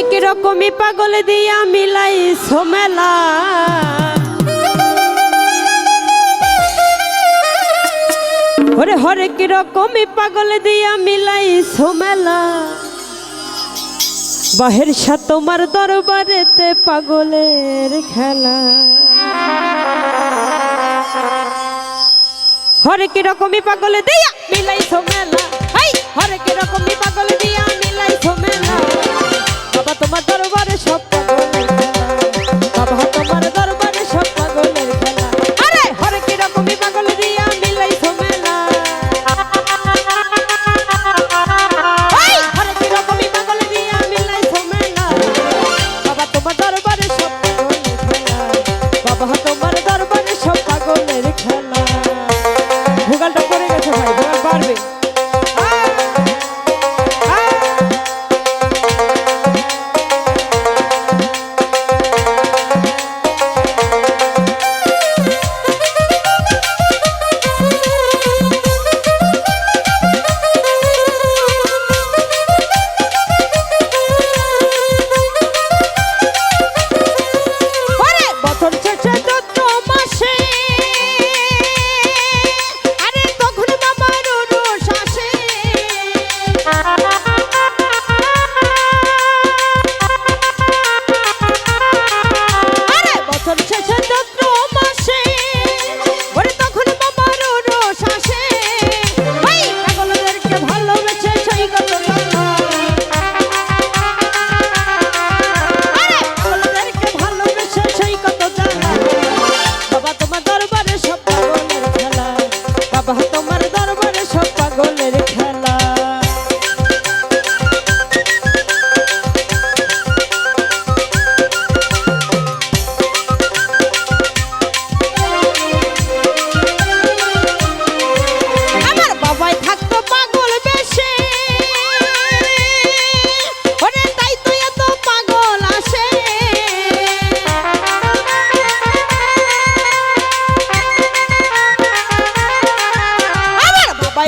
অনেক রকমই পাগল দিয়া মিলাই সোমেলা ওরে হরেক রকমই পাগল দিয়া মিলাই সোমেলা বাহের সা তোমার দরবারেতে পাগলের খেলা। হরেক রকমই পাগল দিয়া মিলাই সোমেলা হরেক রকমই পাগল দিয়া Sabi Chachan Dr.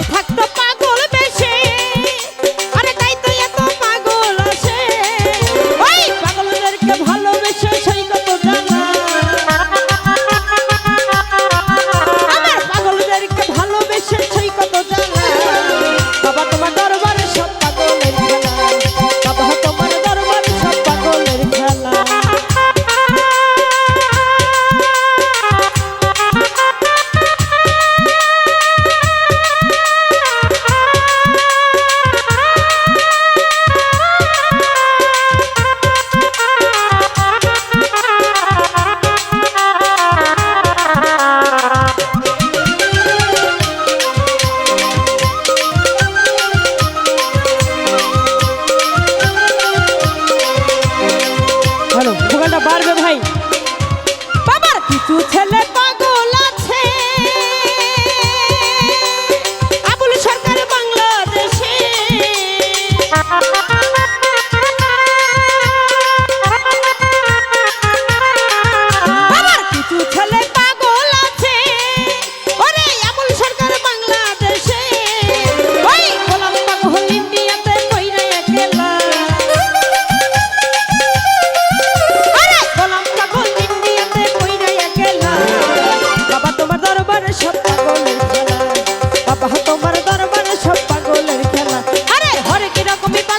থাকতে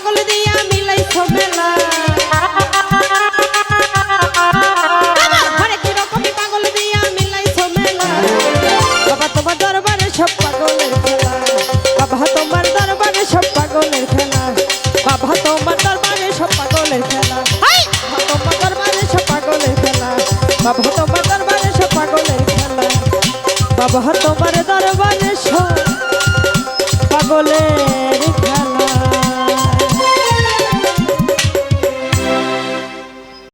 con